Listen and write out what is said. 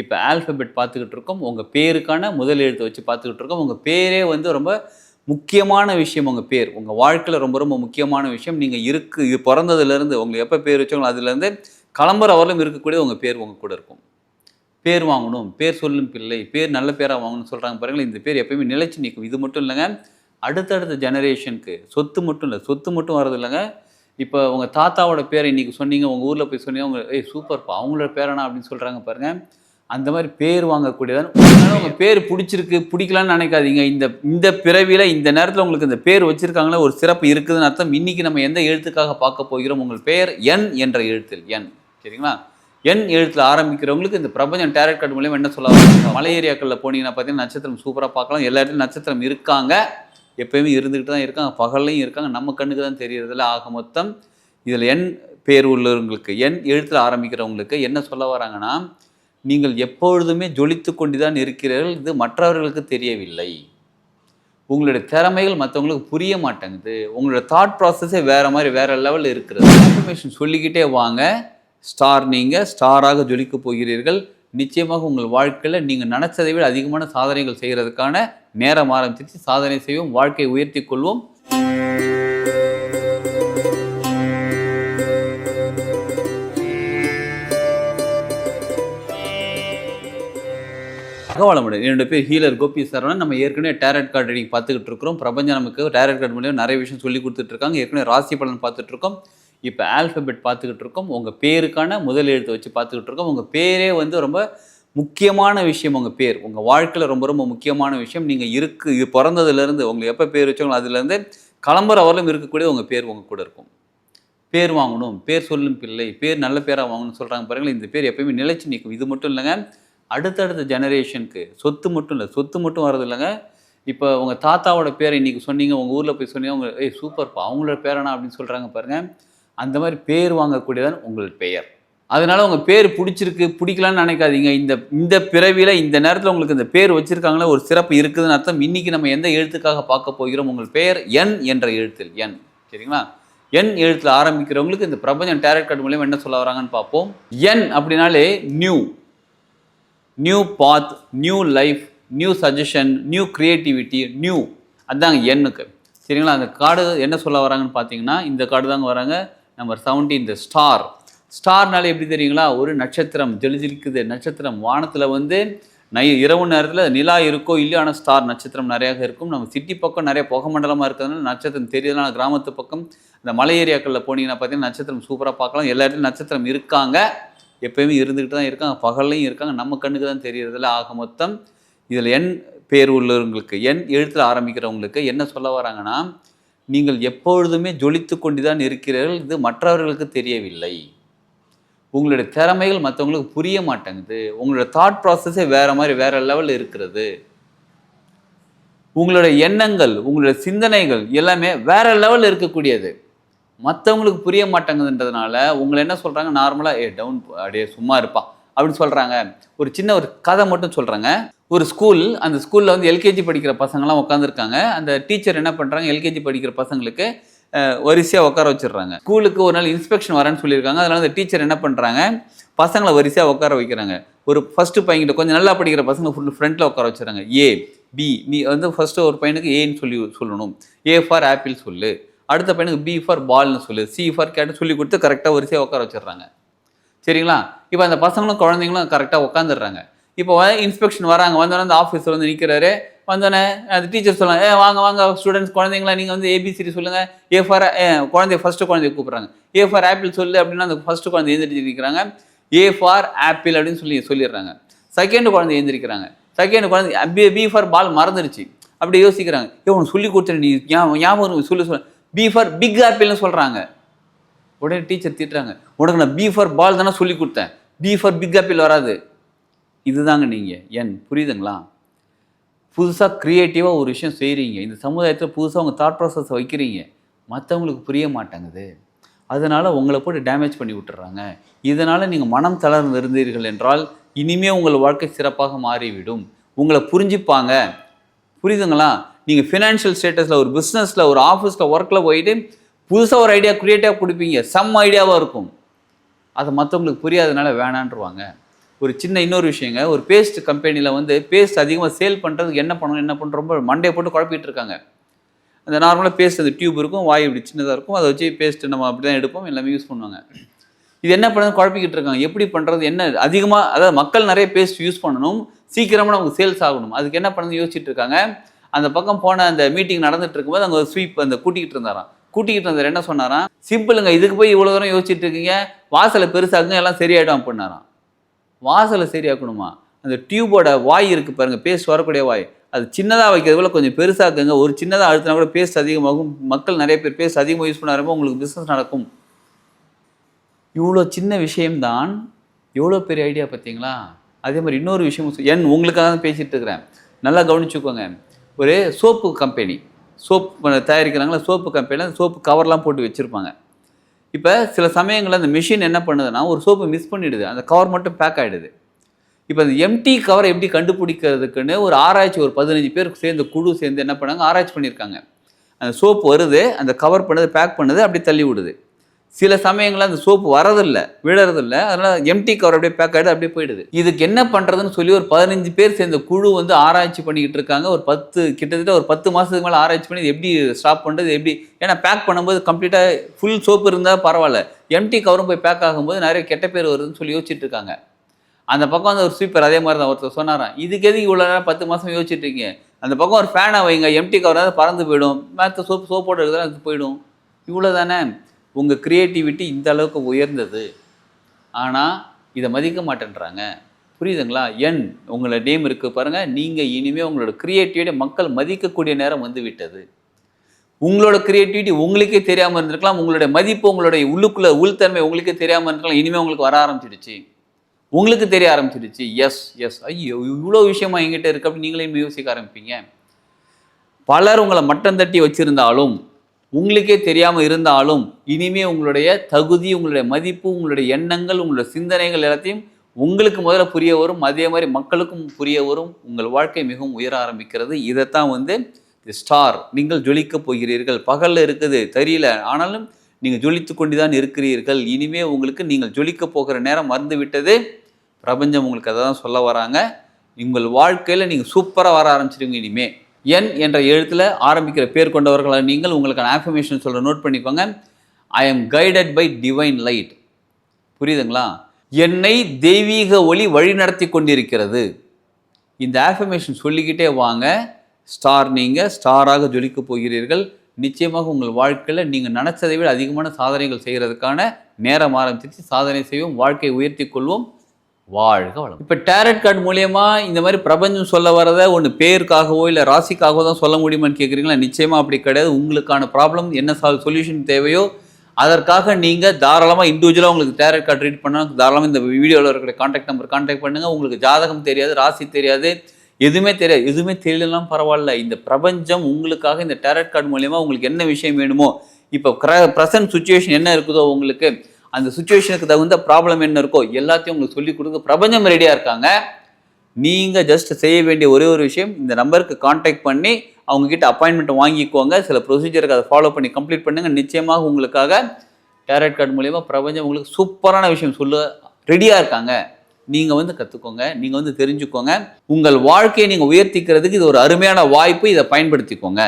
இப்போ ஆல்ஃபபெட் பார்த்துக்கிட்டு இருக்கோம் உங்கள் பேருக்கான முதல் எழுத்தை வச்சு பார்த்துக்கிட்டு இருக்கோம். உங்கள் பேரே வந்து ரொம்ப முக்கியமான விஷயம் உங்கள் பேர். உங்கள் வாழ்க்கையில் ரொம்ப ரொம்ப முக்கியமான விஷயம். நீங்கள் இருக்கு இது பிறந்ததுலேருந்து உங்களுக்கு எப்போ பேர் வச்சோங்களோ அதுலேருந்து கிளம்புற வரலும் இருக்கக்கூடிய உங்கள் பேர் உங்கள் கூட இருக்கும். பேர் வாங்கணும் பேர் சொல்லும் பிள்ளை பேர் நல்ல பேராக வாங்கணும்னு சொல்கிறாங்க பாருங்களேன் இந்த பேர் எப்பயுமே நிலைச்சு நிற்கும். இது மட்டும் இல்லைங்க அடுத்தடுத்த ஜெனரேஷனுக்கு சொத்து மட்டும் இல்லை சொத்து மட்டும் வர்றது இல்லைங்க. இப்போ உங்கள் தாத்தாவோட பேரை இன்றைக்கி சொன்னீங்க உங்கள் ஊரில் போய் சொன்னீங்க அவங்க ஏய் சூப்பர்ப்பா அவங்களோட பேரானா அப்படின்னு சொல்கிறாங்க பாருங்கள் அந்த மாதிரி பேர் வாங்கக்கூடியதான் அதனால உங்கள் பேர் பிடிச்சிருக்கு பிடிக்கலான்னு நினைக்காதீங்க. இந்த இந்த பிறவியில் இந்த நேரத்தில் உங்களுக்கு இந்த பேர் வச்சுருக்காங்களே ஒரு சிறப்பு இருக்குதுன்னு அர்த்தம். இன்றைக்கி நம்ம எந்த எழுத்துக்காக பார்க்க போகிறோம்? உங்கள் பெயர் என் என்ற எழுத்தில் என். சரிங்களா? என் எழுத்தில் ஆரம்பிக்கிறவங்களுக்கு இந்த பிரபஞ்சம் டேரட் கார்டு மூலியமா என்ன சொல்ல வராங்க? மலை ஏரியாக்களில் போனீங்கன்னா பார்த்தீங்கன்னா நட்சத்திரம் சூப்பராக பார்க்கலாம். எல்லா இடத்துலையும் நட்சத்திரம் இருக்காங்க. எப்பயுமே இருந்துக்கிட்டு தான் இருக்காங்க. பகல்லையும் இருக்காங்க. நம்ம கண்ணுக்கு தான் தெரியறதில்ல. ஆக மொத்தம் இதில் என் பேர் உள்ளவங்களுக்கு என் எழுத்தில் ஆரம்பிக்கிறவங்களுக்கு என்ன சொல்ல வராங்கன்னா நீங்கள் எப்பொழுதுமே ஜொலித்து கொண்டுதான் இருக்கிறீர்கள். இது மற்றவர்களுக்கு தெரியவில்லை. உங்களுடைய திறமைகள் மற்றவங்களுக்கு புரிய மாட்டேங்குது. உங்களோட தாட் ப்ராசஸே வேற மாதிரி வேற லெவலில் இருக்கிறது. இன்ஃபர்மேஷன் சொல்லிக்கிட்டே வாங்க. ஸ்டார் நீங்கள் ஸ்டாராக ஜொலிக்க போகிறீர்கள். நிச்சயமாக உங்கள் வாழ்க்கையில் நீங்கள் நினச்சதை விட அதிகமான சாதனைகள் செய்கிறதுக்கான நேரம் ஆரம்பிச்சிச்சு சாதனை செய்வோம் வாழ்க்கையை உயர்த்தி கொள்வோம். தகவலமுடன் என்னோட பேர் ஹீலர் கோபி சரவணன் நம்ம ஏற்கனவே டேரட் கார்டு ரீடிங் பார்த்துக்கிட்டு இருக்கிறோம். பிரபஞ்சம் நமக்கு டேரட் கார்டு மூலியம் நிறைய விஷயம் சொல்லி கொடுத்துட்டு இருக்காங்க. ஏற்கனவே ராசி பலன் பார்த்துட்டு இருக்கோம். இப்போ ஆல்ஃபபெட் பார்த்துக்கிட்டு இருக்கோம். உங்கள் பேருக்கான முதல் எழுத்தை வச்சு பார்த்துக்கிட்டு இருக்கோம். உங்கள் பேரே வந்து ரொம்ப முக்கியமான விஷயம் உங்கள் பேர். உங்கள் வாழ்க்கையில் ரொம்ப ரொம்ப முக்கியமான விஷயம். நீங்கள் இருக்கு இது பிறந்ததுலேருந்து உங்களுக்கு எப்போ பேர் வச்சோங்களோ அதுலேருந்து கிளம்புற வரலும் இருக்கக்கூடிய உங்கள் பேர் உங்கள் கூட இருக்கும். பேர் வாங்கணும். பேர் சொல்லும் பிள்ளை. பேர் நல்ல பேராக வாங்கணும்னு சொல்கிறாங்க பாருங்களேன். இந்த பேர் எப்பயுமே நிலைச்சு நிற்கும். இது மட்டும் இல்லைங்க. அடுத்தடுத்த ஜெனரேஷனுக்கு சொத்து மட்டும் இல்லை சொத்து மட்டும் வர்றது இல்லைங்க. இப்போ உங்கள் தாத்தாவோட பேரை இன்றைக்கி சொன்னீங்க உங்கள் ஊரில் போய் சொன்னீங்க உங்கள் ஏய் சூப்பர்ப்பா அவங்களோட பேரானா? அப்படின்னு சொல்கிறாங்க பாருங்கள் அந்த மாதிரி பேர் வாங்கக்கூடியதான் உங்கள் பெயர். அதனால் உங்கள் பேர் பிடிச்சிருக்கு பிடிக்கலான்னு நினைக்காதீங்க. இந்த இந்த பிறவியில் இந்த நேரத்தில் உங்களுக்கு இந்த பேர் வச்சுருக்காங்களே ஒரு சிறப்பு இருக்குதுன்னு அர்த்தம். இன்றைக்கி நம்ம எந்த எழுத்துக்காக பார்க்க போகிறோம்? உங்கள் பெயர் என் என்ற எழுத்தில் என். சரிங்களா? என் எழுத்தில் ஆரம்பிக்கிறவங்களுக்கு இந்த பிரபஞ்சம் டேரக்ட் கார்டு மூலியம் என்ன சொல்ல வராங்கன்னு பார்ப்போம். என் அப்படின்னாலே new new path new life new suggestion new creativity new அதாங்க எண்ணுக்கு. சரிங்களா? அந்த கார்டு என்ன சொல்ல வராங்கன்னு பார்த்தீங்கன்னா இந்த கார்டு தாங்க வராங்க. நம்பர் செவன்டீன் இந்த ஸ்டார் ஸ்டார்னாலே எப்படி தெரியுங்களா? ஒரு நட்சத்திரம் ஜெலிஜிலிக்குது. நட்சத்திரம் வானத்தில் வந்து நை இரவு நேரத்தில் நிலா இருக்கோ இல்லையோ ஆனால் ஸ்டார் நட்சத்திரம் நிறையாக இருக்கும். நம்ம சிட்டி பக்கம் நிறைய புகை மண்டலமாக இருக்கிறதுனால நட்சத்திரம் தெரியுதுனால கிராமத்து பக்கம் இந்த மலை ஏரியாக்களில் போனீங்கன்னா பார்த்தீங்கன்னா நட்சத்திரம் சூப்பராக பார்க்கலாம். எல்லா இடத்துலையும் நட்சத்திரம் இருக்காங்க. எப்பயுமே இருந்துக்கிட்டு தான் இருக்காங்க பகல்லையும் இருக்காங்க நம்ம கண்ணுக்கு தான் தெரியறதில்ல ஆக மொத்தம் இதில் என் பேர் உள்ளவங்களுக்கு என் எழுத்தில் ஆரம்பிக்கிறவங்களுக்கு என்ன சொல்ல வராங்கன்னா நீங்கள் எப்பொழுதுமே ஜொலித்து கொண்டு தான் இருக்கிறீர்கள் இது மற்றவர்களுக்கு தெரியவில்லை. உங்களுடைய திறமைகள் மற்றவங்களுக்கு புரிய மாட்டேங்குது. உங்களோட தாட் ப்ராசஸே வேற மாதிரி வேற லெவலில் இருக்கிறது. உங்களுடைய எண்ணங்கள் உங்களுடைய சிந்தனைகள் எல்லாமே வேற லெவலில் இருக்கக்கூடியது. மற்றவங்களுக்கு புரிய மாட்டேங்குதுன்றதுனால உங்களை என்ன சொல்கிறாங்க நார்மலாக ஏ டவுன் அப்படியே சும்மா இருப்பா. அப்படின்னு சொல்கிறாங்க ஒரு சின்ன ஒரு கதை மட்டும் சொல்கிறாங்க ஒரு ஸ்கூல் அந்த ஸ்கூலில் வந்து எல்கேஜி படிக்கிற பசங்களாம் உட்காந்துருக்காங்க அந்த டீச்சர் என்ன பண்ணுறாங்க எல்கேஜி படிக்கிற பசங்களுக்கு வரிசையாக உட்கார வச்சிடுறாங்க. ஸ்கூலுக்கு ஒரு நாள் இன்ஸ்பெக்ஷன் வரேன்னு சொல்லியிருக்காங்க. அதனால் அந்த டீச்சர் என்ன பண்ணுறாங்க பசங்களை வரிசையாக உட்கார வைக்கிறாங்க. ஒரு ஃபஸ்ட்டு பையன்கிட்ட கொஞ்சம் நல்லா படிக்கிற பசங்க ஃபுல் ஃப்ரண்ட்டில் உட்கார வச்சுறாங்க ஏ பி நீ வந்து ஃபஸ்ட்டு ஒரு பையனுக்கு ஏன்னு சொல்லி சொல்லணும். ஏ ஃபார் ஆப்பிள் சொல்லு. அடுத்த பையனுக்கு பி ஃபார் பால்னு சொல்லு சி ஃபார் கேட்டு சொல்லி கொடுத்து கரெக்டாக வரிசையாக உட்கார வச்சிடுறாங்க. சரிங்களா? இப்போ அந்த பசங்களும் குழந்தைங்களும் கரெக்டாக உட்காந்துடுறாங்க இப்போ இன்ஸ்பெக்ஷன் வராங்க. வந்தோடனே அந்த ஆஃபீஸர் வந்து நிற்கிறாரு வந்தோடனே அந்த டீச்சர் சொல்லுவாங்க ஏ வாங்க வாங்க ஸ்டூடெண்ட்ஸ் குழந்தைங்களா நீங்கள் வந்து ஏபிசிடி சொல்லுங்கள் ஏ ஃபார் குழந்தைய ஃபஸ்ட்டு குழந்தைய கூப்பிட்றாங்க. ஏ ஃபார் ஆப்பிள் சொல்லு அப்படின்னா அந்த ஃபஸ்ட்டு குழந்தை எழுந்திரிச்சு நிற்கிறாங்க ஏ ஃபார் ஆப்பிள் அப்படின்னு சொல்லி சொல்லிடுறாங்க. செகண்ட் குழந்தை எழுந்திரிக்கிறாங்க. செகண்ட் குழந்தை பி பி ஃபார் பால் மறந்துடுச்சு அப்படி யோசிக்கிறாங்க. ஏ உனக்கு சொல்லி கொடுத்துரு நீ ஞாபகம் ஞாபகம் சொல்ல சொல்லு சொல்லு. பி ஃபார் பிக் ஆப்பிள்னு சொல்கிறாங்க உடனே டீச்சர் திட்டுறாங்க. உனக்கு நான் பி ஃபார் பால் தானே சொல்லி கொடுத்தேன். பி ஃபார் பிக் ஆப்பிள் வராது. இதுதாங்க நீங்கள் என் புரியுதுங்களா? புதுசாக க்ரியேட்டிவாக ஒரு விஷயம் செய்கிறீங்க இந்த சமுதாயத்தில் புதுசாக உங்கள் தாட் ப்ராசஸ் வைக்கிறீங்க. மற்றவங்களுக்கு புரிய மாட்டேங்குது. அதனால் உங்களை போட்டு டேமேஜ் பண்ணி விட்டுறாங்க. இதனால் நீங்கள் மனம் தளர்ந்து இருந்தீர்கள் என்றால் இனிமே உங்கள் வாழ்க்கை சிறப்பாக மாறிவிடும். உங்களை புரிஞ்சுப்பாங்க. புரியுதுங்களா? நீங்கள் ஃபினான்ஷியல் ஸ்டேட்டஸில் ஒரு பிஸ்னஸில் ஒரு ஆஃபீஸில் ஒர்க்கில் போயிட்டு புதுசாக ஒரு ஐடியா க்ரியேட்டிவாக கொடுப்பீங்க செம்ம ஐடியாவாக இருக்கும். அது மற்றவங்களுக்கு புரியாதனால வேணான்ருவாங்க ஒரு சின்ன இன்னொரு விஷயங்க ஒரு பேஸ்ட் கம்பெனியில் வந்து பேஸ்ட் அதிகமாக சேல் பண்ணுறதுக்கு என்ன பண்ணணும் என்ன பண்ணணும் ரொம்ப மண்டையை போட்டு குழப்பிட்டு இருக்காங்க. அந்த நார்மலாக பேஸ்ட் அந்த டியூப் இருக்கும் வாய் இப்படி சின்னதாக இருக்கும். அதை வச்சு பேஸ்ட் நம்ம அப்படி தான் எடுப்போம் எல்லாமே யூஸ் பண்ணுவாங்க. இது என்ன பண்ணுறது குழப்பிக்கிட்டு இருக்காங்க. எப்படி பண்ணுறது என்ன அதிகமாக அதாவது மக்கள் நிறைய பேஸ்ட் யூஸ் பண்ணணும். சீக்கிரமாக நமக்கு சேல்ஸ் ஆகணும். அதுக்கு என்ன பண்ணுறது யோசிச்சுட்டு இருக்காங்க. அந்த பக்கம் போன அந்த மீட்டிங் நடந்துட்டு இருக்கும்போது அங்கே ஒரு ஸ்வீப் அந்த கூட்டிகிட்டு இருந்தாராம். கூட்டிகிட்டு இருந்தார் என்ன சொன்னாராம்? சிம்பிளுங்க இதுக்கு போய் இவ்வளோ தூரம் யோசிச்சுட்டு இருக்கீங்க. வாசலை பெருசாக்குங்க எல்லாம் சரியாயிடும் அப்படின்னாராம். வாசலை சரியாக்கணுமா? அந்த டியூபோட வாய் இருக்குது பாருங்கள் பேஸ்ட் வரக்கூடிய வாய். அது சின்னதாக வைக்கிறது போல கொஞ்சம் பெருசாக்குங்க. ஒரு சின்னதாக அழுத்தினா கூட பேஸ்ட் அதிகமாகும். மக்கள் நிறைய பேர் பேஸ்ட் அதிகமாக யூஸ் பண்ண உங்களுக்கு பிஸ்னஸ் நடக்கும். இவ்வளோ சின்ன விஷயம்தான் எவ்வளோ பெரிய ஐடியா பார்த்தீங்களா? அதே மாதிரி இன்னொரு விஷயம் என் உங்களுக்காக தான் பேசிகிட்டு இருக்கிறேன். நல்லா கவனிச்சுக்கோங்க. ஒரு சோப்பு கம்பெனி சோப் தயாரிக்கிறாங்களா சோப்பு கம்பெனியில் அந்த சோப்பு கவர்லாம் போட்டு வச்சுருப்பாங்க. இப்போ சில சமயங்களில் அந்த மிஷின் என்ன பண்ணுதுன்னா ஒரு சோப்பு மிஸ் பண்ணிடுது. அந்த கவர் மட்டும் பேக் ஆகிடுது இப்போ அந்த எம்டி கவரை எப்படி கண்டுபிடிக்கிறதுக்குன்னு ஒரு ஆராய்ச்சி ஒரு பதினஞ்சு பேர் சேர்ந்து குழு சேர்ந்து என்ன பண்ணாங்க ஆராய்ச்சி பண்ணியிருக்காங்க. அந்த சோப்பு வருது அந்த கவர் பண்ணது பேக் பண்ணது அப்படியே தள்ளி விடுது. சில சமயங்களில் அந்த சோப்பு வரதில்லை விழறதில்லை. அதனால் எம்டி கவர் அப்படியே பேக் ஆகிடுது அப்படியே போயிடுது. இதுக்கு என்ன பண்ணுறதுன்னு சொல்லி ஒரு பதினஞ்சு பேர் சேர்ந்த குழு வந்து ஆராய்ச்சி பண்ணிக்கிட்டு இருக்காங்க. ஒரு பத்து கிட்டத்தட்ட ஒரு பத்து மாதத்துக்கு மேலே ஆராய்ச்சி பண்ணி எப்படி ஸ்டாப் பண்ணுறது எப்படி? ஏன்னா பேக் பண்ணும்போது கம்ப்ளீட்டாக ஃபுல் சோப்பு இருந்தால் பரவாயில்ல. எம்டி கவரும் போய் பேக் ஆகும்போது நிறைய கெட்ட பேர் வருதுன்னு சொல்லி யோசிச்சுட்டு இருக்காங்க. அந்த பக்கம் வந்து ஒரு ஸ்வீப்பர் அதே மாதிரி தான் ஒருத்தர் சொன்னாராம். இதுக்கு எதுக்கு இவ்வளோ நேரம் பத்து மாதம் யோசிச்சுட்டு இருக்கீங்க? அந்த பக்கம் ஒரு ஃபேனை வைங்க எம்டி கவராவது பறந்து போயிடும். மேத்த சோப்பு சோப்போடு இருக்குதுல அது போயிடும். இவ்வளோ தானே உங்கள் க்ரியேட்டிவிட்டி இந்த அளவுக்கு உயர்ந்தது. ஆனால் இதை மதிக்க மாட்டேன்றாங்க. புரியுதுங்களா? என் உங்களோட நேம் இருக்குது பாருங்கள் நீங்கள் இனிமேல் உங்களோட க்ரியேட்டிவிட்டி மக்கள் மதிக்கக்கூடிய நேரம் வந்து விட்டது உங்களோட க்ரியேட்டிவிட்டி உங்களுக்கே தெரியாமல் இருந்திருக்கலாம். உங்களுடைய மதிப்பு உங்களுடைய உள்ளுக்குள்ள உள்தன்மை உங்களுக்கே தெரியாமல் இருந்திருக்கலாம். இனிமேல் உங்களுக்கு வர ஆரம்பிச்சிடுச்சு. உங்களுக்கு தெரிய ஆரம்பிச்சிடுச்சு. எஸ் எஸ் ஐயோ இவ்வளோ விஷயமா எங்கிட்ட இருக்கு அப்படின்னு நீங்களே யோசிக்க ஆரம்பிப்பீங்க. பலர் உங்களை மட்டம் தட்டி வச்சுருந்தாலும் உங்களுக்கே தெரியாமல் இருந்தாலும் இனிமே உங்களுடைய தகுதி உங்களுடைய மதிப்பு உங்களுடைய எண்ணங்கள் உங்களுடைய சிந்தனைகள் எல்லாத்தையும் உங்களுக்கு முதல்ல புரிய வரும். அதே மாதிரி மக்களுக்கும் புரிய வரும். உங்கள் வாழ்க்கை மிகவும் உயர ஆரம்பிக்கிறது. இதைத்தான் வந்து தி ஸ்டார் நீங்கள் ஜொலிக்கப் போகிறீர்கள். பகலில் இருக்குது தெரியல. ஆனாலும் நீங்கள் ஜொலித்து கொண்டு தான் இருக்கிறீர்கள். இனிமே உங்களுக்கு நீங்கள் ஜொலிக்க போகிற நேரம் மறந்து விட்டது. பிரபஞ்சம் உங்களுக்கு அதை தான் சொல்ல வராங்க. உங்கள் வாழ்க்கையில் நீங்கள் சூப்பராக வர ஆரம்பிச்சிருவீங்க இனிமே. என் என்ற எழுத்தில் ஆரம்பிக்கிற பேர் கொண்டவர்களாக நீங்கள் உங்களுக்கான ஆஃபர்மேஷன் சொல்கிற நோட் பண்ணிக்கோங்க. I am guided by divine light புரியுதுங்களா? என்னை தெய்வீக ஒளி வழிநடத்தி கொண்டிருக்கிறது. இந்த ஆஃபர்மேஷன் சொல்லிக்கிட்டே வாங்க. ஸ்டார் நீங்கள் ஸ்டாராக ஜொலிக்க போகிறீர்கள். நிச்சயமாக உங்கள் வாழ்க்கையில் நீங்கள் நினச்சதை விட அதிகமான சாதனைகள் செய்கிறதுக்கான நேரம் ஆரம்பித்து சாதனை செய்வோம் வாழ்க்கையை உயர்த்தி கொள்வோம். வாழ்க வளம் இப்போ டேரட் கார்டு மூலயமா இந்த மாதிரி பிரபஞ்சம் சொல்ல வரதை ஒன்று பேருக்காகவோ இல்லை ராசிக்காகவோ தான் சொல்ல முடியுமான்னு கேட்குறீங்களா நிச்சயமாக அப்படி கிடையாது. உங்களுக்கான ப்ராப்ளம் என்ன சால் சொல்யூஷன் தேவையோ அதற்காக நீங்கள் தாராளமாக இண்டிவிஜுவலாக உங்களுக்கு டேரட் கார்டு ரீட் பண்ணால் தாராளமாக இந்த வீடியோவில் இருக்கிற காண்டாக்ட் நம்பர் காண்டாக்ட் பண்ணுங்கள் உங்களுக்கு ஜாதகம் தெரியாது ராசி தெரியாது எதுவுமே தெரியாது. எதுவுமே தெரியலனாலும் பரவாயில்ல. இந்த பிரபஞ்சம் உங்களுக்காக இந்த டேரட் கார்டு மூலயமா உங்களுக்கு என்ன விஷயம் வேணுமோ இப்போ ப்ரெசன்ட் சுச்சுவேஷன் என்ன இருக்குதோ உங்களுக்கு அந்த சுச்சுவேஷனுக்கு தகுந்த ப்ராப்ளம் என்ன இருக்கோ எல்லாத்தையும் உங்களுக்கு சொல்லி கொடுக்க பிரபஞ்சம் ரெடியாக இருக்காங்க. நீங்கள் ஜஸ்ட் செய்ய வேண்டிய ஒரே ஒரு விஷயம் இந்த நம்பருக்கு காண்டாக்ட் பண்ணி அவங்க கிட்ட அப்பாயின்மெண்ட் வாங்கிக்கோங்க. சில ப்ரொசீஜருக்கு அதை ஃபாலோ பண்ணி கம்ப்ளீட் பண்ணுங்கள் நிச்சயமாக உங்களுக்காக டேரட் கார்டு மூலயமா பிரபஞ்சம் உங்களுக்கு சூப்பரான விஷயம் சொல்ல ரெடியாக இருக்காங்க. நீங்கள் வந்து கற்றுக்கோங்க நீங்கள் வந்து தெரிஞ்சுக்கோங்க. உங்கள் வாழ்க்கையை நீங்கள் உயர்த்திக்கிறதுக்கு இது ஒரு அருமையான வாய்ப்பு. இதை பயன்படுத்திக்கோங்க.